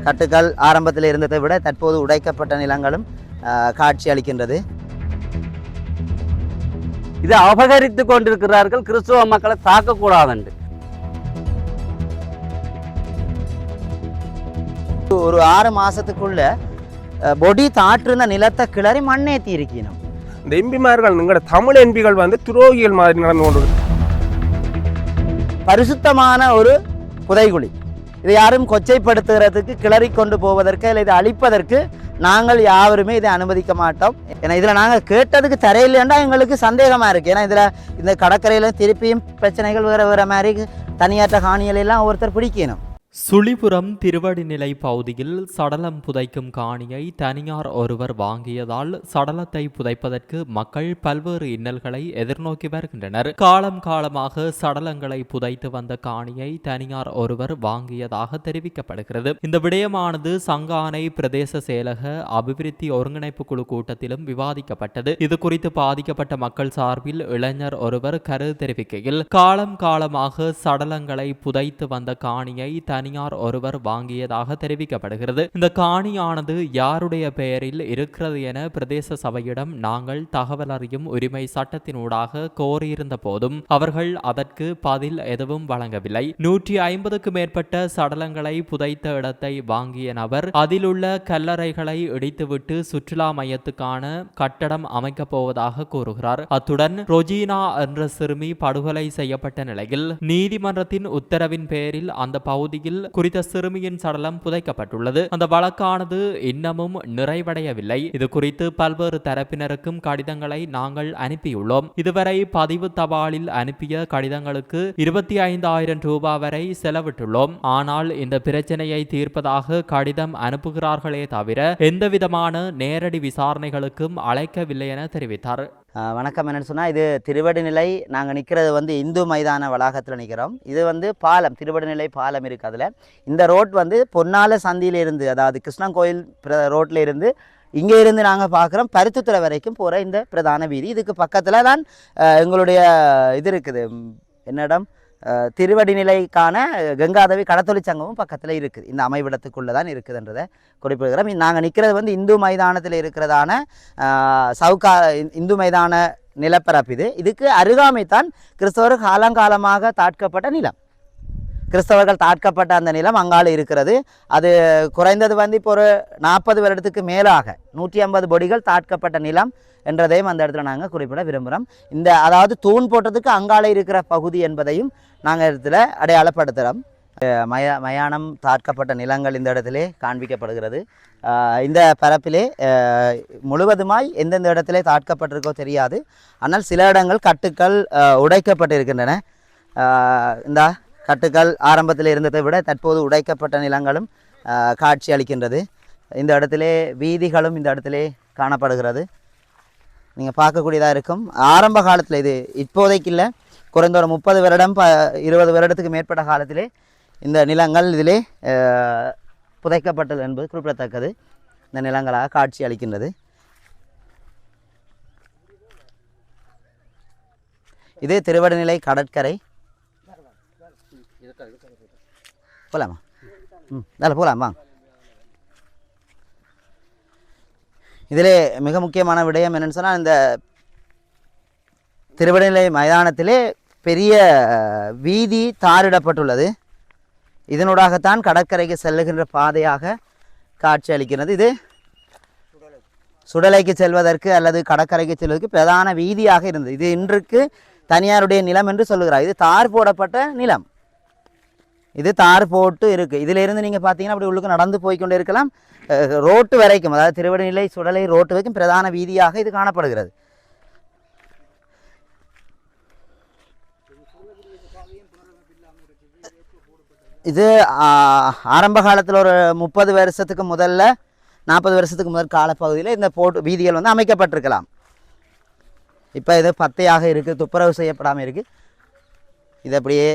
கட்டுக்கள் ஆரம்பத்தில் இருந்ததை விட தற்போது உடைக்கப்பட்ட நிலங்களும் காட்சி அளிக்கின்றது. இதை அபகரித்து கொண்டிருக்கிறார்கள் கிறிஸ்துவ மக்களை தாக்கக்கூடாதுண்டு. ஒரு ஆறு மாசத்துக்குள்ள அஹ், பொடி தாற்றுன நிலத்தை கிளறி மண்ணேத்தி இருக்கணும் இந்த எம்பிமார்கள் எங்களோட தமிழ் எம்பிகள் வந்து துரோகிகள் மாதிரி நடந்து கொண்டு பரிசுத்தமான ஒரு புதைகுழி. இதை யாரும் கொச்சைப்படுத்துகிறதுக்கு கிளறி கொண்டு போவதற்கு இல்லை இதை அழிப்பதற்கு நாங்கள் யாருமே இதை அனுமதிக்க மாட்டோம். ஏன்னா இதில் நாங்கள் கேட்டதுக்கு தரையில்லைண்டா எங்களுக்கு சந்தேகமாக இருக்குது ஏன்னா இதில் இந்த கடற்கரையில் திருப்பியும் பிரச்சனைகள் வேறு வேறு மாதிரி தனியாற்ற காணிகள் எல்லாம் ஒருத்தர் பிடிக்கணும். சுழிபுரம் திருவடிநிலை பகுதியில் சடலம் புதைக்கும் காணியை தனியார் ஒருவர் வாங்கியதால் சடலத்தை புதைப்பதற்கு மக்கள் பல்வேறு இன்னல்களை எதிர்நோக்கி வருகின்றனர். காலம் காலமாக சடலங்களை புதைத்து வந்த காணியை தனியார் ஒருவர் வாங்கியதாக தெரிவிக்கப்படுகிறது. இந்த விடயமானது சங்கானை பிரதேச செயலக அபிவிருத்தி ஒருங்கிணைப்பு குழு கூட்டத்திலும் விவாதிக்கப்பட்டது. இது குறித்து பாதிக்கப்பட்ட மக்கள் சார்பில் இளைஞர் ஒருவர் கருத்து தெரிவிக்கையில் காலம் காலமாக சடலங்களை புதைத்து வந்த காணியை தனியார் ஒருவர் வாங்கியதாக தெரிவிக்கப்படுகிறது. இந்த காணியானது யாருடைய பெயரில் இருக்கிறது என பிரதேச சபையிடம் நாங்கள் தகவல் அறியும் உரிமை சட்டத்தினூடாக கோரியிருந்த போதும் அவர்கள் அதற்கு பதில் எதுவும் வழங்கவில்லை. நூற்றி ஐம்பதுக்கு மேற்பட்ட சடலங்களை புதைத்த இடத்தை வாங்கிய நபர் அதிலுள்ள கல்லறைகளை இடித்துவிட்டு சுற்றுலா மையத்துக்கான கட்டடம் அமைக்கப் போவதாக கூறுகிறார். அத்துடன் ரொஜினா என்ற சிறுமி படுகொலை செய்யப்பட்ட நிலையில் நீதிமன்றத்தின் உத்தரவின் பேரில் அந்த பகுதியில் குறித்த சிறுமியின் சடலம் புதைக்கப்பட்டுள்ளது. அந்த வழக்கானது இன்னமும் நிறைவடையவில்லை. இது குறித்து பல்வேறு தரப்பினருக்கும் கடிதங்களை நாங்கள் அனுப்பியுள்ளோம். இதுவரை பதிவு தபாலில் அனுப்பிய கடிதங்களுக்கு இருபத்தி ஐந்தாயிரம் ரூபாய் வரை செலவிட்டுள்ளோம். ஆனால் இந்த பிரச்சனையை தீர்ப்பதாக கடிதம் அனுப்புகிறார்களே தவிர எந்தவிதமான நேரடி விசாரணைகளுக்கும் அழைக்கவில்லை என தெரிவித்தார். வணக்கம் என்னன்னு சொன்னால் இது திருவடிநிலை நாங்கள் நிற்கிறது வந்து இந்து மைதான வளாகத்தில் நிற்கிறோம் இது வந்து பாலம் திருவடிநிலை பாலம் இருக்குது அதில். இந்த ரோட் வந்து பொன்னால சந்தியிலிருந்து அதாவது கிருஷ்ணன் கோயில் பிர ரோட்டில் இருந்து இங்கே இருந்து நாங்கள் பார்க்குறோம் பருத்துத்துறை வரைக்கும் போகிற இந்த பிரதான வீதி. இதுக்கு பக்கத்தில் தான் எங்களுடைய இது இருக்குது. என்னிடம் திருவடிநிலைக்கான கங்காதவி கடத்தொழிற் சங்கமும் பக்கத்தில் இருக்குது. இந்த அமைவிடத்துக்குள்ளே தான் இருக்குதுன்றதை குறிப்பிடுகிறோம். நாங்கள் நிற்கிறது வந்து இந்து மைதானத்தில் இருக்கிறதான சவுகா இந்- இந்து மைதான நிலப்பரப்பு இது. இதுக்கு அருகாமை தான் கிறிஸ்தவர் காலங்காலமாக தாட்கப்பட்ட நிலம். கிறிஸ்தவர்கள் தாக்கப்பட்ட அந்த நிலம் அங்கால இருக்கிறது. அது குறைந்தது வந்து இப்போ ஒரு நாற்பது வருடத்துக்கு மேலாக நூற்றி ஐம்பது பொடிகள் தாக்கப்பட்ட நிலம் என்றதையும் அந்த இடத்துல நாங்கள் குறிப்பிட விரும்புகிறோம் இந்த அதாவது தூண் போட்டதுக்கு அங்கால இருக்கிற பகுதி என்பதையும் நாங்கள் இடத்துல அடையாளப்படுத்துகிறோம் மய மயானம் தாக்கப்பட்ட நிலங்கள் இந்த இடத்திலே காண்பிக்கப்படுகிறது. இந்த பரப்பிலே முழுவதுமாய் எந்தெந்த இடத்திலே தாக்கப்பட்டிருக்கோ தெரியாது. ஆனால் சில இடங்கள் கட்டுக்கள் உடைக்கப்பட்டிருக்கின்றன. இந்த கட்டுக்கள் ஆரம்பத்தில் இருந்ததை விட தற்போது உடைக்கப்பட்ட நிலங்களும் காட்சி அளிக்கின்றது. இந்த இடத்திலே வீதிகளும் இந்த இடத்திலே காணப்படுகிறது. நீங்கள் பார்க்கக்கூடியதாக இருக்கும். ஆரம்ப காலத்தில் இது இப்போதைக்கு இல்லை. குறைந்த ஒரு முப்பது வருடம் ப இருபது வருடத்துக்கு மேற்பட்ட காலத்திலே இந்த நிலங்கள் இதிலே புதைக்கப்பட்டது என்பது குறிப்பிடத்தக்கது. இந்த நிலங்களாக காட்சி அளிக்கின்றது. இது திருவடநிலை கடற்கரை. போகலாமா ம் அதில் போகலாமா இதிலே மிக முக்கியமான விடயம் என்னென்னு சொன்னால் இந்த திருவடிநிலை மைதானத்திலே பெரிய வீதி தாரிடப்பட்டுள்ளது. இதனூடாகத்தான் கடற்கரைக்கு செல்லுகின்ற பாதையாக காட்சி அளிக்கிறது. இது சுடலைக்கு செல்வதற்கு அல்லது கடற்கரைக்கு செல்வதற்கு பிரதான வீதியாக இருந்தது. இது இன்றுக்கு தனியாருடைய நிலம் என்று சொல்லுகிறார். இது தார் போடப்பட்ட நிலம். இது தார் போட்டு இருக்குது இதிலிருந்து நீங்கள் பார்த்தீங்கன்னா அப்படி உள்ளுக்கு நடந்து போய்கொண்டே இருக்கலாம். ரோட்டு வரைக்கும் அதாவது திருவடிநிலை சுடலை ரோட்டு வரைக்கும் பிரதான வீதியாக இது காணப்படுகிறது. இது ஆரம்ப காலத்தில் ஒரு முப்பது வருஷத்துக்கு முதல்ல நாற்பது வருஷத்துக்கு முதல் காலப்பகுதியில் இந்த போட்டு வீதிகள் வந்து அமைக்கப்பட்டிருக்கலாம். இப்போ இது பத்தையாக இருக்குது துப்புரவு செய்யப்படாமல் இருக்குது இது அப்படியே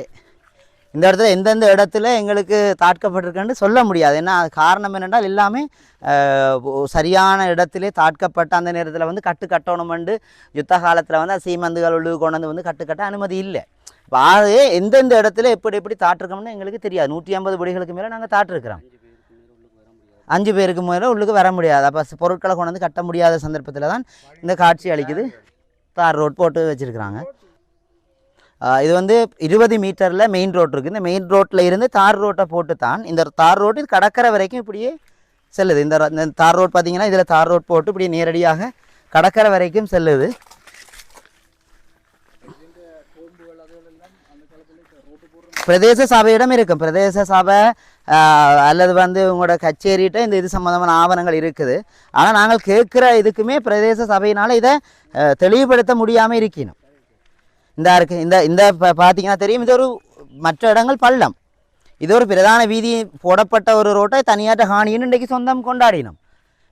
இந்த இடத்துல எந்தெந்த இடத்துல எங்களுக்கு தாட்கப்பட்டிருக்குன்னு சொல்ல முடியாது. ஏன்னா அது காரணம் என்னென்றால் எல்லாமே சரியான இடத்திலே தாட்கப்பட்ட அந்த நேரத்தில் வந்து கட்டு கட்டணுமெண்டு யுத்த காலத்தில் வந்து சீமந்துகள் உள்ளு கொண்டு வந்து வந்து கட்டு கட்ட அனுமதி இல்லை. இப்போ ஆகவே எந்தெந்த இடத்துல எப்படி எப்படி தாட்டிருக்கோம்னு எங்களுக்கு தெரியாது. நூற்றி ஐம்பது படிகளுக்கு மேலே நாங்கள் தாட்டிருக்கிறோம். அஞ்சு பேருக்கு மேலே உள்ளுக்கு வர முடியாது. அப்போ பொருட்களை கொண்டு வந்து கட்ட முடியாத சந்தர்ப்பத்தில் தான் இந்த காட்சி அளிக்குது. தார் ரோட் போட்டு வச்சுருக்குறாங்க. இது வந்து இருபது மீட்டரில் மெயின் ரோட் இருக்குது இந்த மெயின் ரோட்டில் இருந்து தார் ரோட்டை போட்டு தான் இந்த தார் ரோட்டு இது கடற்கரை வரைக்கும் இப்படியே செல்லுது. இந்த இந்த தார் ரோட் பார்த்தீங்கன்னா இதில் தார் ரோட் போட்டு இப்படி நேரடியாக கடற்கரை வரைக்கும் செல்லுது. பிரதேச சபையிடம் இருக்கும். பிரதேச சபை அல்லது வந்து உங்களோட கச்சேரிகிட்ட இந்த இது சம்மந்தமான ஆவணங்கள் இருக்குது. ஆனால் நாங்கள் கேட்குற இதுக்குமே பிரதேச சபையினால் இதை தெளிவுபடுத்த முடியாமல் இருக்கணும். இந்த இருக்கு இந்த இந்த ப- பார்த்தீங்கன்னா தெரியும். இது ஒரு மற்ற இடங்கள் பள்ளம். இது ஒரு பிரதான வீதி போடப்பட்ட ஒரு ரோட்டை தனியாட்ட ஹானின்னு இன்றைக்கு சொந்தம் கொண்டாடினோம்.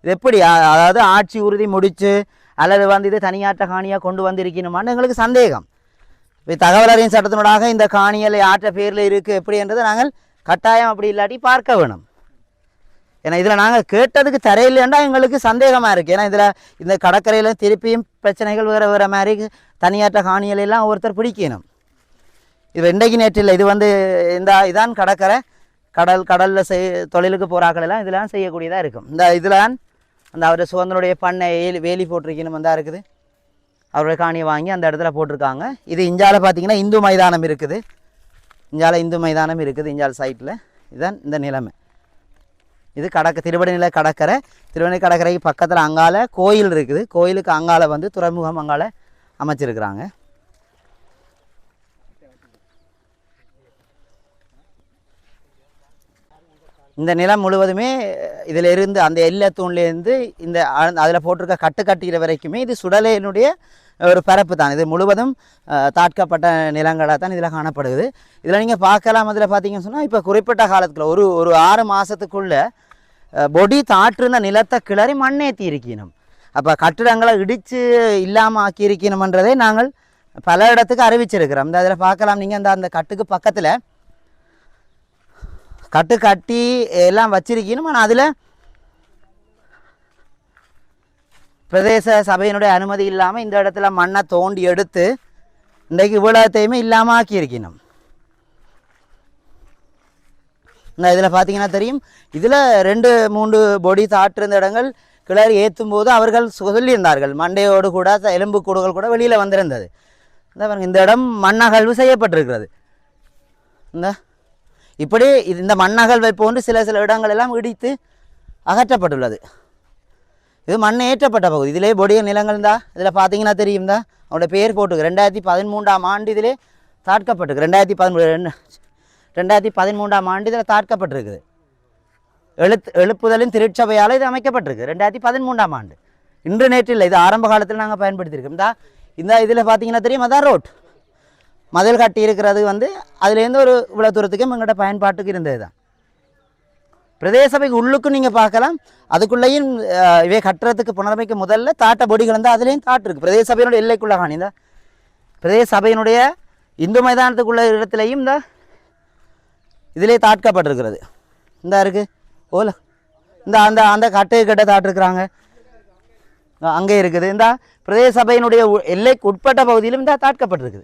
இது எப்படி? அதாவது ஆட்சி உறுதி முடித்து அல்லது வந்து இது தனியாட்ட காணியாக கொண்டு வந்திருக்கணுமான்னு எங்களுக்கு சந்தேகம். இப்போ தகவல் அறியும் சட்டத்தினூடாக இந்த காணியல் ஆற்ற பேரில் இருக்குது எப்படி என்றதை நாங்கள் கட்டாயம் அப்படி இல்லாட்டி பார்க்க வேணும். ஏன்னா இதில் நாங்கள் கேட்டதுக்கு தரையில்லைண்டா எங்களுக்கு சந்தேகமாக இருக்குது ஏன்னா இதில் இந்த கடற்கரையில் திருப்பியும் பிரச்சனைகள் வேறு வேறு மாதிரி தனியாற்ற காணிகளெல்லாம் எல்லாம் ஒருத்தர் பிடிக்கணும். இது இன்றைக்கு நேற்று இல்லை. இது வந்து இந்த இதான் கடற்கரை. கடல் கடலில் செய் தொழிலுக்கு போகிறாக்கள் எல்லாம் இதெல்லாம் செய்யக்கூடியதாக இருக்கும். இந்த இதில் அந்த அவர் சுதந்திரனுடைய பண்ணை ஏலி வேலி போட்டிருக்கணும் வந்தால் இருக்குது. அவருடைய காணியை வாங்கி அந்த இடத்துல போட்டிருக்காங்க. இது இஞ்சால பார்த்தீங்கன்னா இந்து மைதானம் இருக்குது. இஞ்சால இந்து மைதானம் இருக்குது இஞ்சால் சைட்டில் இதுதான் இந்த நிலைமை. இது கடக்க திருவடிநிலை கடற்கரை. திருவண்ணி கடற்கரைக்கு பக்கத்தில் அங்கால கோயில் இருக்குது. கோயிலுக்கு அங்கால வந்து துறைமுகம் அங்கால அமைச்சிருக்கிறாங்க. இந்த நிலம் முழுவதுமே இதிலிருந்து அந்த எல்லை தூண்லேருந்து இந்த அதில் போட்டிருக்க கட்டு கட்டுகிற வரைக்குமே இது சுடலையினுடைய ஒரு பரப்பு தான். இது முழுவதும் தாட்கப்பட்ட நிலங்களாக தான் இதில் காணப்படுது. இதில் நீங்கள் பார்க்கலாம் அதில் பார்த்தீங்கன்னு சொன்னால் இப்போ குறிப்பிட்ட காலத்துக்குள்ள ஒரு ஒரு ஆறு மாதத்துக்குள்ளே பொடி தாற்றுன நிலத்தை கிளறி மண்ணேற்றி இருக்கணும் அப்போ கட்டிடங்களை இடித்து இல்லாமல் ஆக்கி இருக்கணுமன்றதை நாங்கள் பல இடத்துக்கு அறிவிச்சிருக்கிறோம். இந்த அதில் பார்க்கலாம். நீங்கள் அந்த அந்த கட்டுக்கு பக்கத்தில் கட்டு கட்டி எல்லாம் வச்சிருக்கணும். ஆனால் அதில் பிரதேச சபையினுடைய அனுமதி இல்லாமல் இந்த இடத்துல மண்ணை தோண்டி எடுத்து இன்றைக்கு இவ்வளோத்தையுமே இல்லாமல் ஆக்கியிருக்கணும் இந்த இதில் பார்த்தீங்கன்னா தெரியும். இதில் ரெண்டு மூன்று பொடி தாட்டிருந்த இடங்கள் கிளறி ஏற்றும் போது அவர்கள் சொல்லியிருந்தார்கள். மண்டையோடு கூட எலும்பு கூடுகள் கூட வெளியில் வந்திருந்தது. பாருங்கள் பாருங்க, இந்த இடம் மண்ணகழ்வு செய்யப்பட்டிருக்கிறது. இந்த இப்படி இது- இந்த மண்ணகழ்வை போன்று சில சில இடங்கள் எல்லாம் இடித்து அகற்றப்பட்டுள்ளது. இது மண் ஏற்றப்பட்ட பகுதி. இதிலே பொடிய நிலங்கள் இருந்தா இதில் பார்த்தீங்கன்னா தெரியும் தான் அவனோட பேர் போட்டுருக்கு. ரெண்டாயிரத்தி பதிமூன்றாம் ஆண்டு இதிலே தாட்கப்பட்டிருக்கு. ரெண்டாயிரத்தி பதிமூணு ரெண்டு ரெண்டாயிரத்தி பதிமூன்றாம் ஆண்டு இதில் தாக்கப்பட்டிருக்குது எழுத்து எழுப்புதலின் திருச்சபையால் இது அமைக்கப்பட்டிருக்கு. ரெண்டாயிரத்தி பதிமூன்றாம் ஆண்டு. இன்று நேற்று இல்லை இது ஆரம்ப காலத்தில் நாங்கள் பயன்படுத்தியிருக்கோம் இந்த இந்த இதில் பார்த்தீங்கன்னா தெரியும் அதான் ரோட் மதில் கட்டி இருக்கிறது வந்து அதுலேருந்து ஒரு இவ்வளோ தூரத்துக்கும் எங்கள்கிட்ட பயன்பாட்டுக்கு இருந்தது தான். பிரதேச சபைக்கு உள்ளுக்கும் நீங்கள் பார்க்கலாம் அதுக்குள்ளேயும் இவை கட்டுறதுக்கு புனரமைக்க முதல்ல தாட்ட பொடிகள் வந்து அதுலேயும் தாட்டு இருக்குது பிரதேச சபையினுடைய எல்லைக்குள்ள காணி இந்த. பிரதேச சபையினுடைய இந்து மைதானத்துக்குள்ள இடத்துலையும் இந்த இதிலே தாட்கப்பட்டிருக்கிறது. இந்த இருக்குது ஓல. இந்த அந்த அந்த கட்டு கட்ட தாட்டிருக்கிறாங்க அங்கே இருக்குது. இந்த பிரதேச சபையினுடைய உ- எல்லைக்கு உட்பட்ட பகுதியிலும் இந்த தாட்கப்பட்டிருக்குது.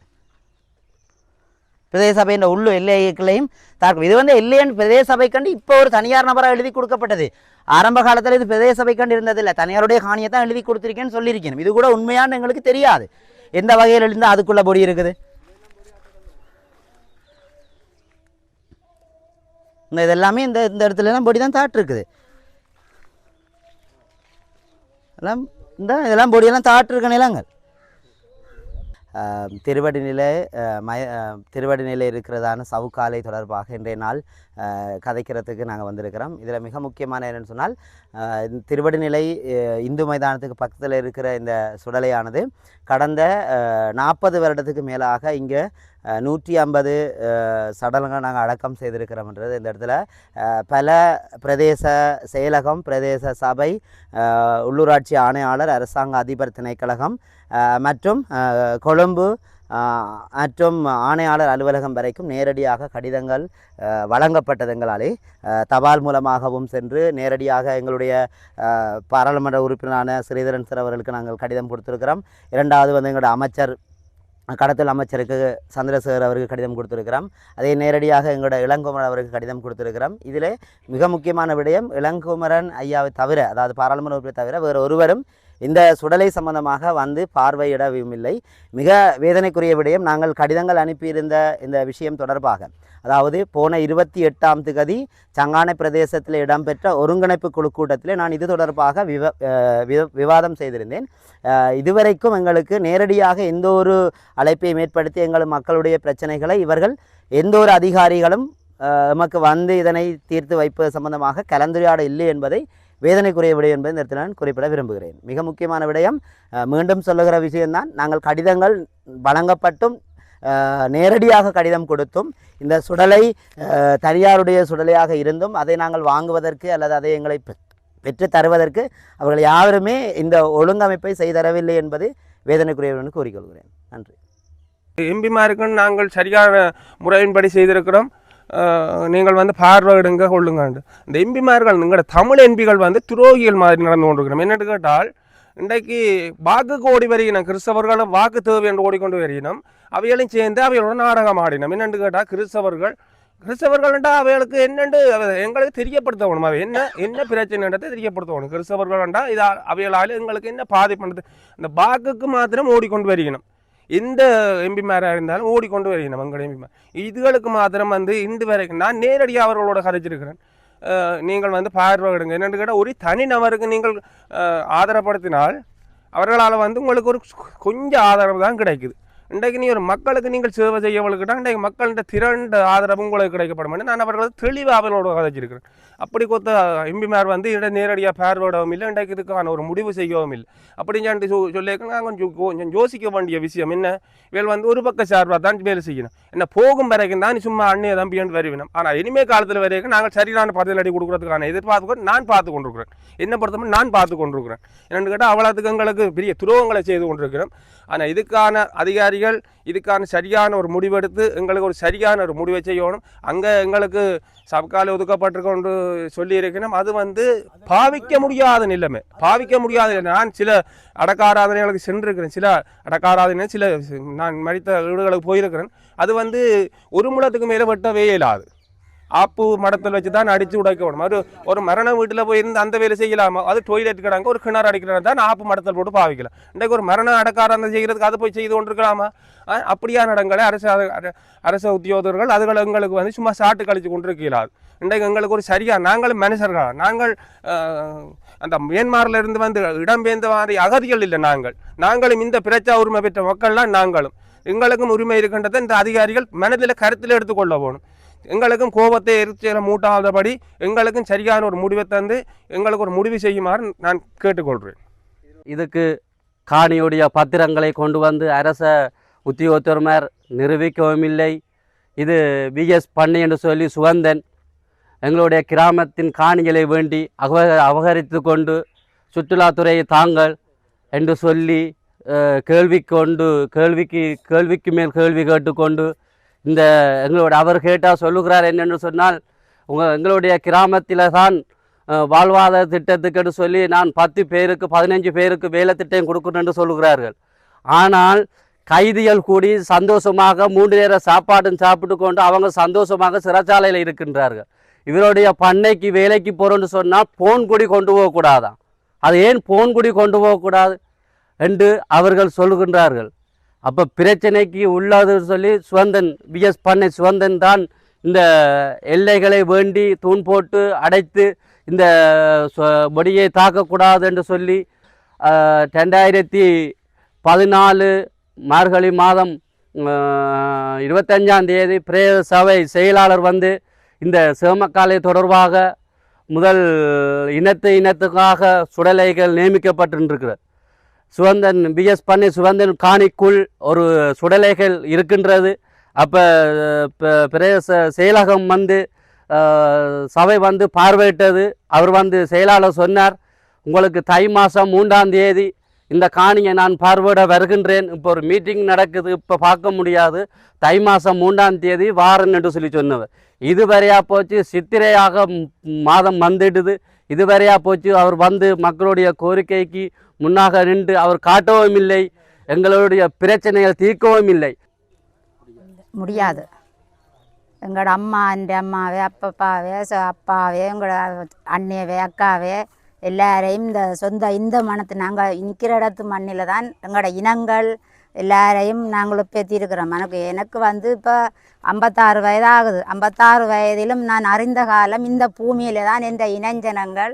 பிரதேச சபையின் உள்ளு எல்லைகளையும் தாக்கும் இது வந்து எல்லையன் பிரதேச சபை கண்டு இப்போ ஒரு தனியார் நபராக எழுதி கொடுக்கப்பட்டது. ஆரம்ப காலத்தில் இது பிரதேச சபை கண்டு இருந்ததில்லை. தனியாருடைய காணியை தான் எழுதி கொடுத்துருக்கேன்னு சொல்லியிருக்கேன். இது கூட உண்மையான எங்களுக்கு தெரியாது. எந்த வகையில் இருந்தால் அதுக்குள்ள பொடி இருக்குது? இந்த இதெல்லாமே இந்த இந்த இடத்துலலாம் பொடி தான் தாட்டிருக்குது. எல்லாம் இந்த இதெல்லாம் பொடியெல்லாம் தாட்டிருக்க நிலங்கள். திருவடி நிலை மய திருவடி நிலை இருக்கிறதான சவுக்காலை தொடர்பாக இன்றைய நாள் கதைக்கிறதுக்கு நாங்கள் வந்திருக்கிறோம். இதில் மிக முக்கியமான என்னென்னு சொன்னால் திருவடி நிலை இந்து மைதானத்துக்கு பக்கத்தில் இருக்கிற இந்த சுடலையானது கடந்த நாற்பது வருடத்துக்கு மேலாக இங்கே நூற்றி ஐம்பது சடலங்கள் நாங்கள் அடக்கம் செய்திருக்கிறோம்ன்றது இந்த இடத்துல. பல பிரதேச செயலகம் பிரதேச சபை உள்ளூராட்சி ஆணையாளர் அரசாங்க அதிபர் திணைக்கழகம் மற்றும் கொழும்பு மற்றும் ஆணையாளர் அலுவலகம் வரைக்கும் நேரடியாக கடிதங்கள் வழங்கப்பட்டதுங்களாலே தபால் மூலமாகவும் சென்று நேரடியாக எங்களுடைய பாராளுமன்ற உறுப்பினரான ஸ்ரீதரன் சார் அவர்களுக்கு நாங்கள் கடிதம் கொடுத்துருக்கிறோம். இரண்டாவது வந்து எங்களுடைய அமைச்சர் கடத்தல் அமைச்சருக்கு சந்திரசேகர் அவருக்கு கடிதம் கொடுத்துருக்கிறோம். அதே நேரடியாக எங்களோட இளங்குமரன் அவருக்கு கடிதம் கொடுத்துருக்கிறோம். இதில் மிக முக்கியமான விடயம் இளங்குமரன் ஐயாவை தவிர அதாவது பாராளுமன்ற உறுப்பினர் தவிர வேறு ஒருவரும் இந்த சுடலை சம்பந்தமாக வந்து பார்வையிடவும் இல்லை மிக வேதனைக்குரிய விடயம் நாங்கள் கடிதங்கள் அனுப்பியிருந்த இந்த விஷயம் தொடர்பாக. அதாவது போன இருபத்தி எட்டாம் திகதி சங்கானை பிரதேசத்தில் இடம்பெற்ற ஒருங்கிணைப்பு குழு கூட்டத்தில் நான் இது தொடர்பாக விவ விவ- விவாதம் செய்திருந்தேன். இதுவரைக்கும் எங்களுக்கு நேரடியாக எந்த ஒரு அழைப்பையும் ஏற்படுத்தி எங்கள் மக்களுடைய பிரச்சனைகளை இவர்கள் எந்த ஒரு அதிகாரிகளும் நமக்கு எமக்கு வந்து இதனை தீர்த்து வைப்பது சம்பந்தமாக கலந்துரையாட இல்லை என்பதை வேதனைக்குரிய விடயம் என்பதை இந்த இடத்தில் நான் குறிப்பிட விரும்புகிறேன். மிக முக்கியமான விடயம் மீண்டும் சொல்லுகிற விஷயம்தான் நாங்கள் கடிதங்கள் வழங்கப்பட்டும் நேரடியாக கடிதம் கொடுத்தும் இந்த சுடலை தனியாருடைய சுடலையாக இருந்தும் அதை நாங்கள் வாங்குவதற்கு அல்லது அதை எங்களை பெற்று தருவதற்கு அவர்கள் யாருமே இந்த ஒழுங்கமைப்பை செய்தரவில்லை என்பது வேதனைக்குரியவர்கள் கூறிக்கொள்கிறேன். நன்றி. எம்பிமாருக்கும் நாங்கள் சரியான முறையின்படி செய்திருக்கிறோம். நீங்கள் வந்து பார்வையிடுங்க கொள்ளுங்கண்டு. இந்த எம்பிமார்கள் எங்களோட தமிழ் எம்பிகள் வந்து துரோகிகள் மாதிரி நடந்து கொண்டிருக்கிறோம். என்னென்னு கேட்டால் இன்றைக்கு வாக்குக்கு ஓடி வருகினோம் கிறிஸ்தவர்களும் வாக்கு தேவை என்று ஓடிக்கொண்டு வருகினோம் அவைகளும் சேர்ந்து அவையோட நாடகம் ஆடினோம். என்னென்று கேட்டால் கிறிஸ்தவர்கள் கிறிஸ்தவர்கள்டா அவைகளுக்கு என்னென்று எங்களுக்கு தெரியப்படுத்தணும். அவை என்ன என்ன பிரச்சனைன்றதை தெரியப்படுத்தணும். கிறிஸ்தவர்கள்டா இது அவைகளால் எங்களுக்கு என்ன பாதிப்புன்றது இந்த வாக்குக்கு மாத்திரம் ஓடிக்கொண்டு வருகினோம் எந்த எம்பிமாராக இருந்தாலும் ஓடிக்கொண்டு வருகிறோம் எங்கள் எம்பிமார் இதுகளுக்கு மாத்திரம் வந்து இன்று வரைக்கும் நான் நேரடியாக அவர்களோட கதைச்சிருக்கிறேன் நீங்கள் வந்து பார்வையிடுங்க என்னென்னு கேட்டால் ஒரு தனி நபருக்கு நீங்கள் ஆதரப்படுத்தினால் அவர்களால் வந்து உங்களுக்கு ஒரு கொஞ்சம் ஆதரவு தான் கிடைக்குது. இன்றைக்கு நீ ஒரு மக்களுக்கு நீங்கள் சேவை செய்யவர்களுக்கிட்ட இன்றைக்கு மக்கள்கிட்ட திரண்ட ஆதரவு உங்களுக்கு கிடைக்கப்படும் நான் அவர்களை தெளிவாக அவர்களோட கதைச்சிருக்கிறேன் அப்படி கொத்த எம்பிமார் வந்து இட நேரடியாக பார்வையிடவும் இல்லை இன்றைக்கு இதுக்கான ஒரு முடிவு செய்யவும் இல்லை. அப்படின்னு சொல்லிட்டு சொல்லியிருக்கேன். நான் கொஞ்சம் கொஞ்சம் யோசிக்க வேண்டிய விஷயம் என்ன? இவள் வந்து ஒரு பக்க சார்பாக தான் வேலை செய்யணும். என்ன போகும் வரைக்கும் தான் சும்மா அண்ணியை தம்பி என்று வருவினோம். ஆனால் இனிமே காலத்தில் வரைக்கும் நாங்கள் சரியான பதிலடி கொடுக்குறதுக்கான எதிர்பார்த்து நான் பார்த்து கொண்டிருக்கிறேன். என்ன பொறுத்தவரை நான் பார்த்து கொண்டிருக்கிறேன். என்னென்னு கேட்டால் அவ்வளோத்துக்கு எங்களுக்கு பெரிய துரோகங்களை செய்து கொண்டிருக்கிறோம். ஆனால் இதுக்கான அதிகாரி அதிகாரிகள் இதுக்கான சரியான ஒரு முடிவெடுத்து எங்களுக்கு ஒரு சரியான ஒரு முடிவை செய்யணும். அங்கே எங்களுக்கு சப்கால ஒதுக்கப்பட்டிருக்கொண்டு சொல்லியிருக்கணும். அது வந்து பாவிக்க முடியாத நிலைமை. பாவிக்க முடியாத நான் சில அடக்காராதனைகளுக்கு சென்றிருக்கிறேன். சில அடக்காராதனை சில நான் மடித்த வீடுகளுக்கு போயிருக்கிறேன். அது வந்து ஒரு முழத்துக்கு மேலே வெட்டவே இயலாது. ஆப்பு மடத்தில் வச்சு தான் அடித்து உடைக்கணும் அது ஒரு மரண வீட்டில் போய் இருந்து அந்த வேலை செய்யலாமா? அது டொய்லெட் கிடாங்க ஒரு கிணறு அடிக்கிறாங்க தான் ஆப்பு மடத்தில் போட்டு பாவிக்கலாம். இன்றைக்கு ஒரு மரண அடக்காரம் செய்கிறதுக்கு அதை போய் செய்து கொண்டிருக்கலாமா? அப்படியான இடங்களை அரசு அரச அரசு உத்தியோகர்கள் அதுகளை எங்களுக்கு வந்து சும்மா சாட்டு கழிச்சு கொண்டிருக்கிறார் இன்றைக்கு எங்களுக்கு ஒரு சரியாக நாங்களும் மனுஷர்கள்? நாங்கள் அந்த மியான்மர்ல இருந்து வந்து இடம்பெயர்ந்த மாதிரி அகதிகள் இல்லை நாங்கள். நாங்களும் இந்த பிரச்சா உரிமை பெற்ற மக்கள்லாம் நாங்களும். எங்களுக்கும் உரிமை இருக்கின்றதை இந்த அதிகாரிகள் மனதில் கருத்தில் எடுத்துக்கொள்ள போகணும் எங்களுக்கும் கோபத்தை எரிச்சலை மூட்டாதபடி எங்களுக்கும் சரியான ஒரு முடிவை தந்து எங்களுக்கு ஒரு முடிவு செய்யுமாறு நான் கேட்டுக்கொள்கிறேன் இதுக்கு காணியுடைய பத்திரங்களை கொண்டு வந்து அரச உத்தியோகத்தர்மர் நிரூபிக்கவும் இல்லை. இது விஎஸ் பண்ணி என்று சொல்லி சுகந்தன் எங்களுடைய கிராமத்தின் காணிகளை வேண்டி அக அபகரித்து கொண்டு சுற்றுலாத்துறையை தாங்கள் என்று சொல்லி கேள்வி கொண்டு கேள்விக்கு கேள்விக்கு மேல் கேள்வி கேட்டுக்கொண்டு இந்த எங்களோட அவர் கேட்டால் சொல்லுகிறார் என்னென்னு சொன்னால் உங்கள் எங்களுடைய கிராமத்தில் தான் வாழ்வாதார திட்டத்துக்குன்னு சொல்லி நான் பத்து பேருக்கு பதினஞ்சு பேருக்கு வேலை திட்டம் கொடுக்கணும்னு சொல்லுகிறார்கள். ஆனால் கைதிகள் கூடி சந்தோஷமாக மூன்று நேர சாப்பாடும் சாப்பிட்டு கொண்டு அவங்க சந்தோஷமாக சிறைச்சாலையில் இருக்கின்றார்கள். இவருடைய பண்ணைக்கு வேலைக்கு போகிறோன்னு சொன்னால் போன் குடி கொண்டு போகக்கூடாதான் அது ஏன் போன் குடி கொண்டு போகக்கூடாது? என்று அவர்கள் சொல்லுகின்றார்கள். அப்போ பிரச்சனைக்கு உள்ளாதுன்னு சொல்லி சுவந்தன் பிஎஸ் பண்ணை சுவந்தன் தான் இந்த எல்லைகளை வேண்டி தூண் போட்டு அடைத்து இந்த மொழியை தாக்கக்கூடாது என்று சொல்லி ரெண்டாயிரத்தி பதினாலு மார்கழி மாதம் இருபத்தஞ்சாம் தேதி பிரேத சபை செயலாளர் வந்து இந்த சிவமக்காலை தொடர்பாக முதல் இனத்து இனத்துக்காக சுடலைகள் நியமிக்கப்பட்டிருக்கிறது சுவந்தன் பிஎஸ் பண்ணி சுவந்தன் காணிக்குள் ஒரு சுடலைகள் இருக்கின்றது. அப்போ பிரதேச செயலகம் வந்து சபை வந்து பார்வையிட்டது. அவர் வந்து செயலாளர் சொன்னார் உங்களுக்கு தை மாதம் மூன்றாம் தேதி இந்த காணியை நான் பார்வையிட வருகின்றேன். இப்போ ஒரு மீட்டிங் நடக்குது இப்போ பார்க்க முடியாது. தை மாதம் மூன்றாம் தேதி வாரன் என்று சொல்லி சொன்னவர். இதுவரையாக போச்சு சித்திரையாக மாதம் வந்துடுது. இதுவரையாக போச்சு அவர் வந்து மக்களுடைய கோரிக்கைக்கு முன்னாக நின்று அவர் காட்டவும் இல்லை எங்களுடைய பிரச்சனைகள் தீர்க்கவும் இல்லை. முடியாது. எங்களோட அம்மா அந்த அம்மாவே அப்பப்பாவே அப்பாவே எங்களோட அண்ணியவே அக்காவே எல்லாரையும் இந்த சொந்த இந்த மனத்து நாங்கள் நிற்கிற இடத்து மண்ணில் தான் எங்களோட இனங்கள் எல்லாரையும் நாங்கள் பேத்திருக்கிறோம் எனக்கு எனக்கு வந்து இப்போ ஐம்பத்தாறு வயதாகுது. ஐம்பத்தாறு வயதிலும் நான் அறிந்த காலம் இந்த பூமியில் தான் இந்த இனஞ்சனங்கள்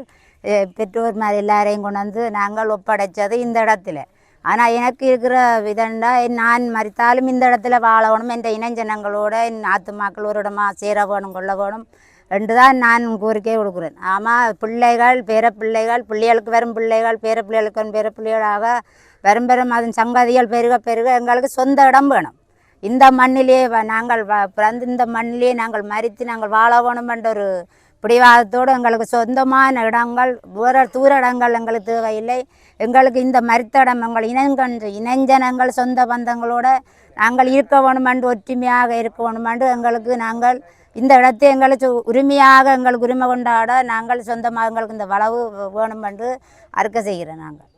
பெற்றோர் மாதிரி எல்லாரையும் கொண்டு வந்து நாங்கள் ஒப்படைச்சது இந்த இடத்துல. ஆனால் எனக்கு இருக்கிற விதண்டா நான் மறித்தாலும் இந்த இடத்துல வாழணும் என்ற இணைஞ்சனங்களோட என் ஆத்துமாக்கள் ஒரு இடமா சேர வேணும் கொள்ள வேணும் என்று தான் நான் கோரிக்கை கொடுக்குறேன். ஆமாம் பிள்ளைகள் பேர பிள்ளைகள் பிள்ளைகளுக்கு வரும் பிள்ளைகள் பேர பிள்ளைகளுக்கு வரும் பேர பிள்ளைகளாக வரும் பெரும் அதன் சங்கதிகள் பெருக பெருக எங்களுக்கு சொந்த இடம் வேணும். இந்த மண்ணிலே வ- நாங்கள் பிறந்து இந்த மண்ணிலே நாங்கள் மறித்து நாங்கள் வாழ வேணும் என்ற ஒரு பிடிவாதத்தோடு எங்களுக்கு சொந்தமான இடங்கள் தூர தூர இடங்கள் எங்களுக்கு தேவையில்லை. எங்களுக்கு இந்த மருத்தடம் எங்கள் இனங்கன்று இனஞ்சனங்கள் சொந்த பந்தங்களோட நாங்கள் இருக்க வேணுமென்று ஒற்றுமையாக இருக்க வேணுமென்று எங்களுக்கு நாங்கள் இந்த இடத்தை எங்களுக்கு உரிமையாக எங்களுக்கு உரிமை கொண்டாட நாங்கள் சொந்தமாக எங்களுக்கு இந்த வளவு வேணும் என்று அறுக்க செய்கிறோம் நாங்கள்.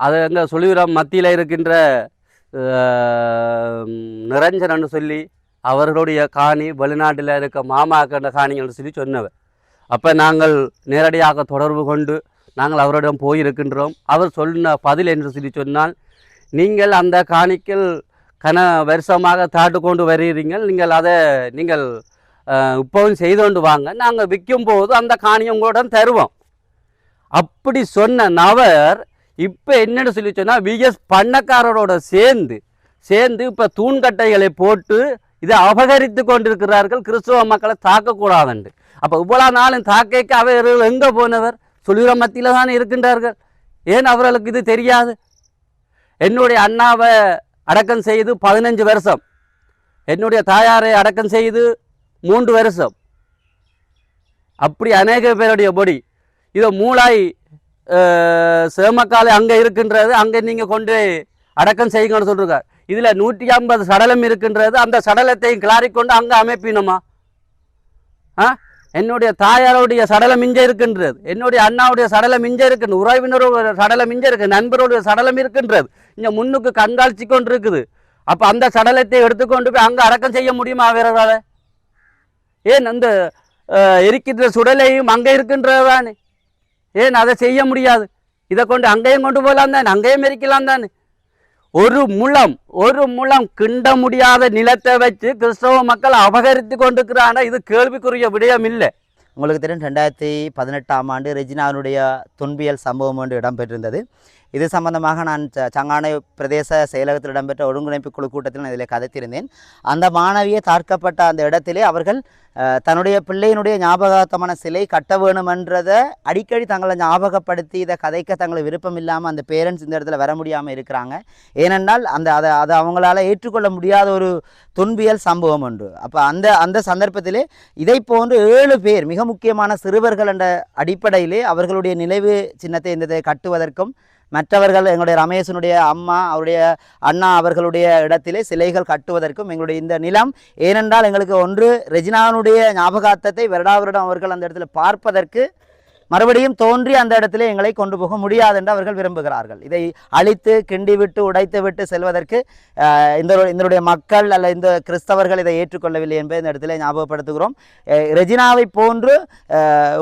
அது எங்கள் சொல்லிவிடம் மத்தியில் இருக்கின்ற நிரஞ்சனன்னு சொல்லி அவர்களுடைய காணி வெளிநாட்டில் இருக்க மாமாக்கின்ற காணிங்கள்னு சொல்லி சொன்னவர். அப்போ நாங்கள் நேரடியாக தொடர்பு கொண்டு நாங்கள் அவரிடம் போயிருக்கின்றோம். அவர் சொன்ன பதில் என்று சொல்லி சொன்னால் நீங்கள் அந்த காணிக்கல் கன வருஷமாக தாட்டு கொண்டு வருகிறீங்க நீங்கள் அதை நீங்கள் இப்போவும் செய்து கொண்டு வாங்க. நாங்கள் விற்கும் போது அந்த காணியை உங்களுடன் தருவோம். அப்படி சொன்ன நபர் இப்போ என்னென்னு சொல்லி சொன்னால் விஎஸ் பண்ணக்காரரோட சேர்ந்து சேர்ந்து இப்போ தூண்கட்டைகளை போட்டு இதை அபகரித்து கொண்டிருக்கிறார்கள் கிறிஸ்துவ மக்களை தாக்கக்கூடாதுண்டு. அப்போ இவ்வளோ நாளும் தாக்கைக்கு அவர்கள் எங்கே போனவர்? சொல்லுகிற மத்தியில் தானே இருக்கின்றார்கள். ஏன் அவர்களுக்கு இது தெரியாது? என்னுடைய அண்ணாவை அடக்கம் செய்து பதினஞ்சு வருஷம். என்னுடைய தாயாரை அடக்கம் செய்து மூன்று வருஷம். அப்படி அநேக பேருடைய பொடி. இதை மூளாய் சேமக்காலை அங்கே இருக்கின்றது. அங்கே நீங்கள் கொண்டு அடக்கம் செய்யுங்கன்னு சொல்லிருக்கார். இதில் நூற்றி ஐம்பது சடலம் இருக்கின்றது. அந்த சடலத்தையும் கிளாரிக்கொண்டு அங்கே அமைப்பினோமா? ஆ? என்னுடைய தாயாருடைய சடலம் இஞ்ச இருக்கின்றது. என்னுடைய அண்ணாவுடைய சடலம் இஞ்ச இருக்கின்றது. உறவினருடைய சடலம் இஞ்ச இருக்கு. நண்பருடைய சடலம் இருக்கின்றது. இங்கே முன்னுக்கு கண்காட்சி கொண்டு இருக்குது அப்போ அந்த சடலத்தை எடுத்துக்கொண்டு போய் அங்கே அடக்கம் செய்ய முடியுமா அவர்களால் ஏன் அந்த அஹ், எரிக்கின்ற சுடலையும் அங்கே இருக்கின்றதானே ஏன் அதை செய்ய முடியாது? இதை கொண்டு அங்கேயும் கொண்டு போகலாம் தானே? அங்கேயும் எரிக்கலாம் தானே? ஒரு முழம் ஒரு முழம் கிண்ட முடியாத நிலத்தை வச்சு கிறிஸ்தவ மக்கள் அபகரித்து கொண்டிருக்கிறான இது கேள்விக்குரிய விடயம் இல்லை உங்களுக்கு தெரியும் ரெண்டாயிரத்தி பதினெட்டாம் ஆண்டு ரெஜினாவினுடைய துன்பியல் சம்பவம் ஒன்று இடம்பெற்றிருந்தது. இது சம்பந்தமாக நான் ச- சங்கானை பிரதேச செயலகத்தில் இடம்பெற்ற ஒருங்கிணைப்பு குழு கூட்டத்தில் நான் இதில் கதைத்திருந்தேன். அந்த மாணவியை தாக்கப்பட்ட அந்த இடத்திலே அவர்கள் தன்னுடைய பிள்ளையினுடைய ஞாபகார்த்தமான சிலை கட்ட வேணுமென்றதை அடிக்கடி தங்களை ஞாபகப்படுத்தி இதை கதைக்க தங்களை விருப்பம் இல்லாமல் அந்த பேரண்ட்ஸ் இந்த இடத்துல வர முடியாமல் இருக்கிறாங்க. ஏனென்றால் அந்த அதை அதை அவங்களால ஏற்றுக்கொள்ள முடியாத ஒரு துன்பியல் சம்பவம் ஒன்று. அப்போ அந்த அந்த சந்தர்ப்பத்திலே இதை போன்று ஏழு பேர் மிக முக்கியமான சிறுவர்கள் என்ற அடிப்படையிலே அவர்களுடைய நினைவு சின்னத்தை இந்த கட்டுவதற்கும் மற்றவர்கள் எங்களுடைய ரமேஷனுடைய அம்மா அவருடைய அண்ணா அவர்களுடைய இடத்திலே சிலைகள் கட்டுவதற்கும் எங்களுடைய இந்த நிலம் ஏனென்றால் எங்களுக்கு ஒன்று ரெஜினானுடைய ஞாபகார்த்தத்தை வருடாவருடம் அவர்கள் அந்த இடத்துல பார்ப்பதற்கு மறுபடியும் தோன்றி அந்த இடத்திலே எங்களை கொண்டு போக முடியாது என்று அவர்கள் விரும்புகிறார்கள். இதை அழித்து கிண்டி விட்டு உடைத்து விட்டு செல்வதற்கு இந்த இதனுடைய மக்கள் அல்ல இந்த கிறிஸ்தவர்கள் இதை ஏற்றுக்கொள்ளவில்லை என்பதை இந்த இடத்திலே ஞாபகப்படுத்துகிறோம். ரெஜினாவை போன்று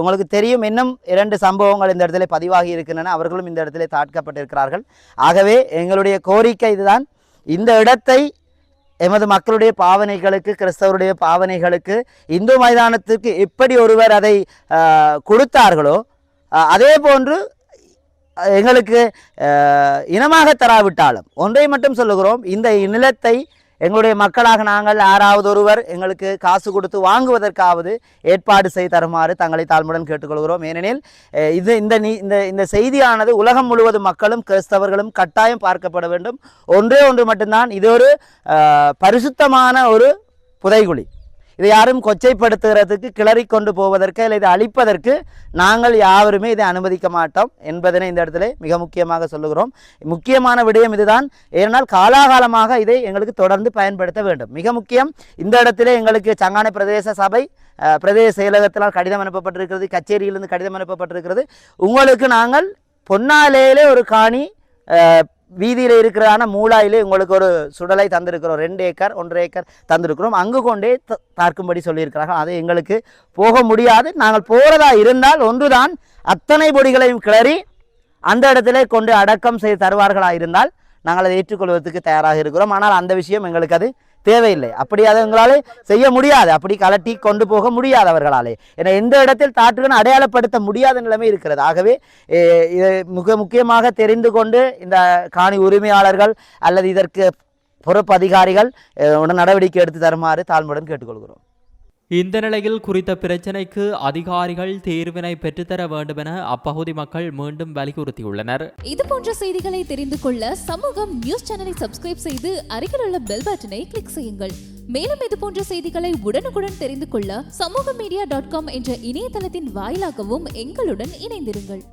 உங்களுக்கு தெரியும் இன்னும் இரண்டு சம்பவங்கள் இந்த இடத்துல பதிவாகி இருக்கின்றன. அவர்களும் இந்த இடத்திலே தாட்கப்பட்டிருக்கிறார்கள். ஆகவே எங்களுடைய கோரிக்கை இதுதான். இந்த இடத்தை எமது மக்களுடைய பாவனைகளுக்கு கிறிஸ்தவருடைய பாவனைகளுக்கு இந்து மைதானத்துக்கு எப்படி ஒருவர் அதை கொடுத்தார்களோ அதே போன்று எங்களுக்கு இனமாக தராவிட்டாலும் ஒன்றை மட்டும் சொல்லுகிறோம் இந்த நிலத்தை எங்களுடைய மக்களாக நாங்கள் யாராவது ஒருவர் எங்களுக்கு காசு கொடுத்து வாங்குவதற்காவது ஏற்பாடு செய்து தருமாறு தங்களை தாழ்முடன் கேட்டுக்கொள்கிறோம். ஏனெனில் இது இந்த நீ- இந்த இந்த செய்தியானது உலகம் முழுவதும் மக்களும் கிறிஸ்தவர்களும் கட்டாயம் பார்க்கப்பட வேண்டும். ஒன்றே ஒன்று மட்டும்தான். இது ஒரு பரிசுத்தமான ஒரு புதைகுழி. இதை யாரும் கொச்சைப்படுத்துகிறதுக்கு கிளறி கொண்டு போவதற்கு இல்லை இதை அழிப்பதற்கு நாங்கள் யாருமே இதை அனுமதிக்க மாட்டோம் என்பதனை இந்த இடத்துல மிக முக்கியமாக சொல்லுகிறோம். முக்கியமான விடயம் இதுதான். ஏனால் காலாகாலமாக இதை எங்களுக்கு தொடர்ந்து பயன்படுத்த வேண்டும். மிக முக்கியம் இந்த இடத்திலே எங்களுக்கு சங்கானை பிரதேச சபை பிரதேச செயலகத்தினால் கடிதம் அனுப்பப்பட்டிருக்கிறது கச்சேரியிலிருந்து கடிதம் அனுப்பப்பட்டிருக்கிறது. உங்களுக்கு நாங்கள் பொன்னாலேயிலே ஒரு காணி வீதியில் இருக்கிறான மூலாயிலே உங்களுக்கு ஒரு சுடலை தந்திருக்கிறோம். ரெண்டு ஏக்கர் ஒன்றரை ஏக்கர் தந்திருக்கிறோம். அங்கு கொண்டே த- பார்க்கும்படி சொல்லியிருக்கிறார்கள். அது எங்களுக்கு போக முடியாது. நாங்கள் போகிறதா இருந்தால் ஒன்றுதான் அத்தனை பொடிகளையும் கிளறி அந்த இடத்துல கொண்டு அடக்கம் செய்து தருவார்களாக இருந்தால் நாங்கள் அதை ஏற்றுக்கொள்வதற்கு தயாராக இருக்கிறோம். ஆனால் அந்த விஷயம் எங்களுக்கு அது தேவையில்லை. அப்படி அதை எங்களாலே செய்ய முடியாது. அப்படி கலட்டி கொண்டு போக முடியாது அவர்களாலே. என எந்த இடத்தில் தாட்டுடன் அடையாளப்படுத்த முடியாத நிலைமை இருக்கிறது. ஆகவே இதை மிக முக்கியமாக தெரிந்து கொண்டு இந்த காணி உரிமையாளர்கள் அல்லது இதற்கு பொறுப்பு அதிகாரிகள் உடன் நடவடிக்கை எடுத்து தருமாறு தாழ்மையுடன் கேட்டுக்கொள்கிறோம். இந்த நிலையில் குறித்த பிரச்சினைக்கு அதிகாரிகள் தீர்வினை பெற்றுத்தர வேண்டும் என அப்பகுதி மக்கள் மீண்டும் வலியுறுத்தியுள்ளனர். இது போன்ற செய்திகளை தெரிந்து கொள்ள சமூகம் நியூஸ் சேனலை சப்ஸ்கிரைப் செய்து அருகில் உள்ள பெல் பட்டனை கிளிக் செய்யுங்கள். மேலும் இது போன்ற செய்திகளை உடனுக்குடன் தெரிந்து கொள்ள சமூக மீடியா டாட் காம் என்ற இணையதளத்தின் வாயிலாகவும் எங்களுடன் இணைந்திருங்கள்.